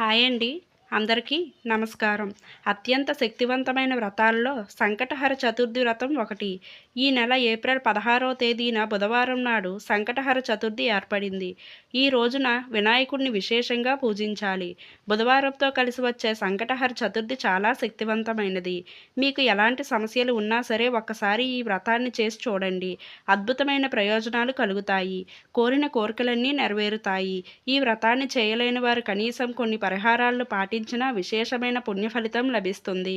Hi అండి. అందరికీ నమస్కారం. అత్యంత శక్తివంతమైన వ్రతాల్లో సంకటహర చతుర్థి వ్రతం ఒకటి. ఈ నెల ఏప్రిల్ పదహారవ తేదీన బుధవారం నాడు సంకటహర చతుర్థి ఏర్పడింది. ఈ రోజున వినాయకుడిని విశేషంగా పూజించాలి. బుధవారంతో కలిసి వచ్చే సంకటహర చతుర్థి చాలా శక్తివంతమైనది. మీకు ఎలాంటి సమస్యలు ఉన్నా సరే ఒక్కసారి ఈ వ్రతాన్ని చేసి చూడండి. అద్భుతమైన ప్రయోజనాలు కలుగుతాయి. కోరిన కోరికలన్నీ నెరవేరుతాయి. ఈ వ్రతాన్ని చేయలేని వారు కనీసం కొన్ని పరిహారాలను పాటించినా విశేషమైన పుణ్య ఫలితం లభిస్తుంది.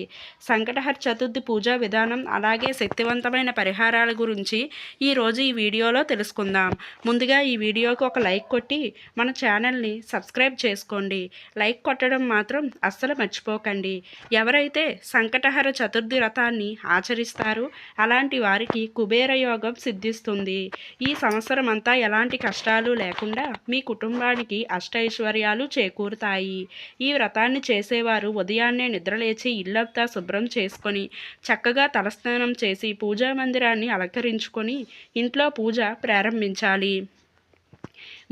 సంకటహర చతుర్థి పూజా విధానం అలాగే శక్తివంతమైన పరిహారాల గురించి ఈరోజు ఈ వీడియోలో తెలుసుకుందాం. ముందుగా ఈ వీడియోకి ఒక లైక్ కొట్టి మన ఛానల్ని సబ్స్క్రైబ్ చేసుకోండి. లైక్ కొట్టడం మాత్రం అస్సలు మర్చిపోకండి. ఎవరైతే సంకటహర చతుర్థి వ్రతాన్ని ఆచరిస్తారో అలాంటి వారికి కుబేర యోగం సిద్ధిస్తుంది. ఈ సంవత్సరం అంతా ఎలాంటి కష్టాలు లేకుండా మీ కుటుంబానికి అష్టైశ్వర్యాలు చేకూరుతాయి. ఈ వ్రతాన్ని చేసేవారు. ఉదయాన్నే నిద్రలేచి ఇల్లంతా శుభ్రం చేసుకొని చక్కగా తలస్నానం చేసి పూజా మందిరాన్ని అలంకరించుకొని ఇంట్లో పూజ ప్రారంభించాలి.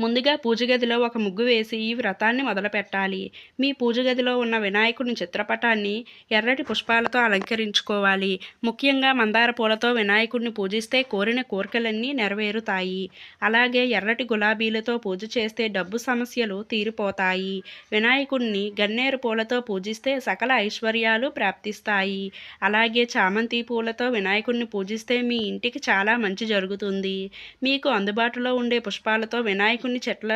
ముందుగా పూజ గదిలో ఒక ముగ్గు వేసి ఈ వ్రతాన్ని మొదలుపెట్టాలి. మీ పూజ గదిలో ఉన్న వినాయకుని చిత్రపటాన్ని ఎర్రటి పుష్పాలతో అలంకరించుకోవాలి. ముఖ్యంగా మందార పూలతో వినాయకుడిని పూజిస్తే కోరిన కోరికలన్నీ నెరవేరుతాయి. అలాగే ఎర్రటి గులాబీలతో పూజ చేస్తే డబ్బు సమస్యలు తీరిపోతాయి. వినాయకుడిని గన్నేరు పూలతో పూజిస్తే సకల ఐశ్వర్యాలు ప్రాప్తిస్తాయి. అలాగే చామంతి పూలతో వినాయకుడిని పూజిస్తే మీ ఇంటికి చాలా మంచి జరుగుతుంది. మీకు అందుబాటులో ఉండే పుష్పాలతో వినాయకుని చెట్ల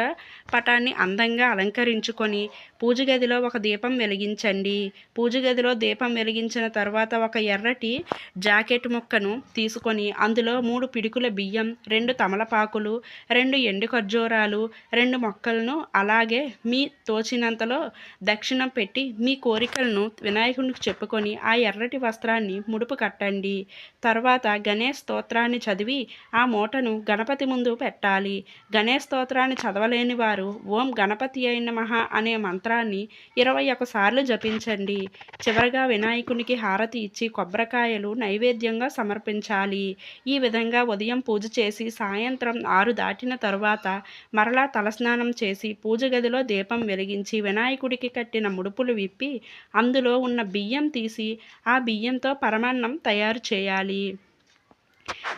పటాన్ని అందంగా అలంకరించుకొని పూజ గదిలో ఒక దీపం వెలిగించండి. పూజ గదిలో దీపం వెలిగించిన తర్వాత ఒక ఎర్రటి జాకెట్ ముక్కను తీసుకొని అందులో మూడు పిడుకుల బియ్యం రెండు తమలపాకులు రెండు ఎండు ఖర్జూరాలు రెండు మొక్కలను అలాగే మీ తోచినంతలో దక్షిణం పెట్టి మీ కోరికలను వినాయకునికి చెప్పుకొని ఆ ఎర్రటి వస్త్రాన్ని ముడుపు కట్టండి. తర్వాత గణేష్ స్తోత్రాన్ని చదివి ఆ మూటను గణపతి ముందు పెట్టాలి. గణేష్ మంత్రాన్ని చదవలేని వారు ఓం గణపతి అయిన మహా అనే మంత్రాన్ని ఇరవై ఒకసార్లు జపించండి. చివరగా వినాయకునికి హారతి ఇచ్చి కొబ్బరికాయలు నైవేద్యంగా సమర్పించాలి. ఈ విధంగా ఉదయం పూజ చేసి సాయంత్రం ఆరు దాటిన తరువాత మరలా తలస్నానం చేసి పూజ గదిలో దీపం వెలిగించి వినాయకుడికి కట్టిన ముడుపులు విప్పి అందులో ఉన్న బియ్యం తీసి ఆ బియ్యంతో పరమాన్నం తయారు చేయాలి.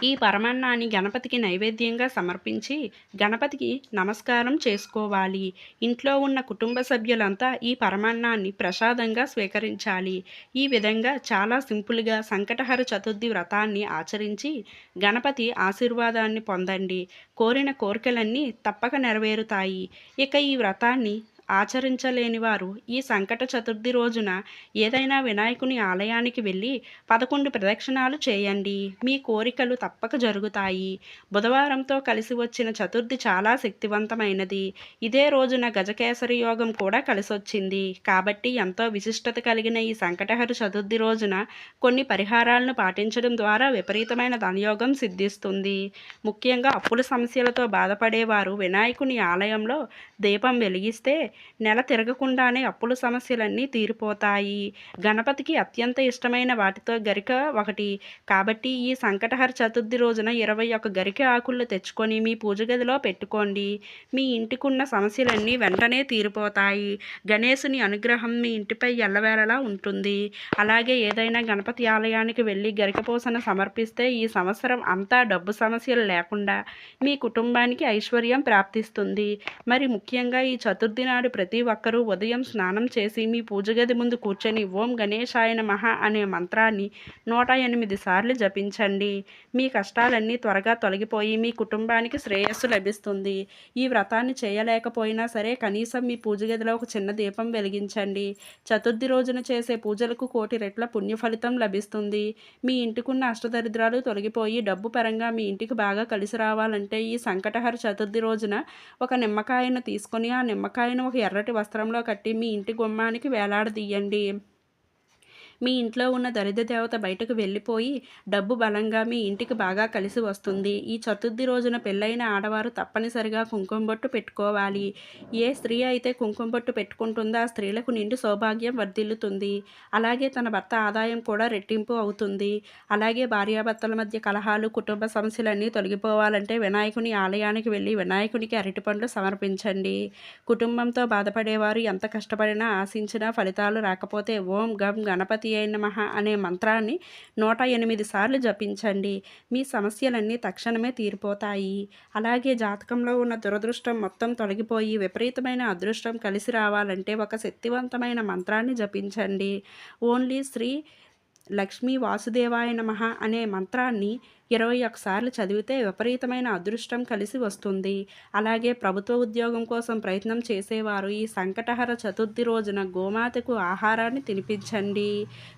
ఈ పరమాన్నాన్ని గణపతికి నైవేద్యంగా సమర్పించి గణపతికి నమస్కారం చేసుకోవాలి. ఇంట్లో ఉన్న కుటుంబ సభ్యులంతా ఈ పరమాన్నాన్ని ప్రసాదంగా స్వీకరించాలి. ఈ విధంగా చాలా సింపుల్గా సంకటహర చతుర్థి వ్రతాన్ని ఆచరించి గణపతి ఆశీర్వాదాన్ని పొందండి. కోరిన కోరికలన్నీ తప్పక నెరవేరుతాయి. ఇక ఈ వ్రతాన్ని ఆచరించలేని వారు ఈ సంకట చతుర్థి రోజున ఏదైనా వినాయకుని ఆలయానికి వెళ్ళి పదకొండు ప్రదక్షిణాలు చేయండి. మీ కోరికలు తప్పక జరుగుతాయి. బుధవారంతో కలిసి వచ్చిన చతుర్థి చాలా శక్తివంతమైనది. ఇదే రోజున గజకేసరి యోగం కూడా కలిసొచ్చింది. కాబట్టి ఎంతో విశిష్టత కలిగిన ఈ సంకటహర చతుర్థి రోజున కొన్ని పరిహారాలను పాటించడం ద్వారా విపరీతమైన ధనయోగం సిద్ధిస్తుంది. ముఖ్యంగా అప్పుల సమస్యలతో బాధపడేవారు వినాయకుని ఆలయంలో దీపం వెలిగిస్తే నెల తిరగకుండానే అప్పుల సమస్యలన్నీ తీరిపోతాయి. గణపతికి అత్యంత ఇష్టమైన వాటితో గరిక ఒకటి. కాబట్టి ఈ సంకటహర చతుర్థి రోజున ఇరవై ఒక గరిక ఆకులు తెచ్చుకొని మీ పూజ గదిలో పెట్టుకోండి. మీ ఇంటికున్న సమస్యలన్నీ వెంటనే తీరిపోతాయి. గణేశుని అనుగ్రహం మీ ఇంటిపై ఎల్లవేళలా ఉంటుంది. అలాగే ఏదైనా గణపతి ఆలయానికి వెళ్ళి గరిక పూసన సమర్పిస్తే ఈ సంవత్సరం అంతా డబ్బు సమస్యలు లేకుండా మీ కుటుంబానికి ఐశ్వర్యం ప్రాప్తిస్తుంది. మరి ముఖ్యంగా ఈ చతుర్థి నాడు ప్రతి ఒక్కరూ ఉదయం స్నానం చేసి మీ పూజ గది ముందు కూర్చొని ఓం గణేశాయన మహా అనే మంత్రాన్ని నూట ఎనిమిది సార్లు జపించండి. మీ కష్టాలన్నీ త్వరగా తొలగిపోయి మీ కుటుంబానికి శ్రేయస్సు లభిస్తుంది. ఈ వ్రతాన్ని చేయలేకపోయినా సరే కనీసం మీ పూజ గదిలో ఒక చిన్న దీపం వెలిగించండి. చతుర్థి రోజున చేసే పూజలకు కోటి రెట్ల పుణ్య ఫలితం లభిస్తుంది. మీ ఇంటికున్న అష్టదరిద్రాలు తొలగిపోయి డబ్బు పరంగా మీ ఇంటికి బాగా కలిసి రావాలంటే ఈ సంకటహర చతుర్థి రోజున ఒక నిమ్మకాయను తీసుకొని ఆ నిమ్మకాయను ఒక ఎర్రటి వస్త్రంలో కట్టి మీ ఇంటి గుమ్మానికి వేలాడదీయండి. మీ ఇంట్లో ఉన్న దరిద్ర దేవత బయటకు వెళ్ళిపోయి డబ్బు బలంగా మీ ఇంటికి బాగా కలిసి వస్తుంది. ఈ చతుర్థి రోజున పెళ్ళైన ఆడవారు తప్పనిసరిగా కుంకుమ బొట్టు పెట్టుకోవాలి. ఏ స్త్రీ అయితే కుంకుమ బొట్టు పెట్టుకుంటుందో ఆ స్త్రీలకు నిండు సౌభాగ్యం వర్ధిల్లుతుంది. అలాగే తన భర్త ఆదాయం కూడా రెట్టింపు అవుతుంది. అలాగే భార్యాభర్తల మధ్య కలహాలు కుటుంబ సమస్యలన్నీ తొలగిపోవాలంటే వినాయకుని ఆలయానికి వెళ్ళి వినాయకునికి అరటిపండ్లు సమర్పించండి. కుటుంబంతో బాధపడేవారు ఎంత కష్టపడినా ఆశించినా ఫలితాలు రాకపోతే ఓం గం గణపతి అయిన మహా అనే మంత్రాన్ని నూట ఎనిమిది సార్లు జపించండి. మీ సమస్యలన్నీ తక్షణమే తీరిపోతాయి. అలాగే జాతకంలో ఉన్న దురదృష్టం మొత్తం తొలగిపోయి విపరీతమైన అదృష్టం కలిసి రావాలంటే ఒక శక్తివంతమైన మంత్రాన్ని జపించండి. ఓన్లీ శ్రీ లక్ష్మీ వాసుదేవాయ నమ అనే మంత్రాన్ని ఇరవై ఒకసార్లు చదివితే విపరీతమైన అదృష్టం కలిసి వస్తుంది. అలాగే ప్రభుత్వ ఉద్యోగం కోసం ప్రయత్నం చేసేవారు ఈ సంకటహర చతుర్థి రోజున గోమాతకు ఆహారాన్ని తినిపించండి.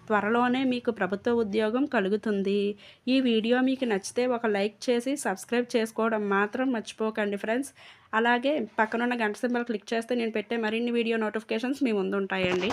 త్వరలోనే మీకు ప్రభుత్వ ఉద్యోగం కలుగుతుంది. ఈ వీడియో మీకు నచ్చితే ఒక లైక్ చేసి సబ్స్క్రైబ్ చేసుకోవడం మాత్రం మర్చిపోకండి ఫ్రెండ్స్. అలాగే పక్కనున్న గంట సింబల్ క్లిక్ చేస్తే నేను పెట్టే మరిన్ని వీడియో నోటిఫికేషన్స్ మీ ముందు ఉంటాయండి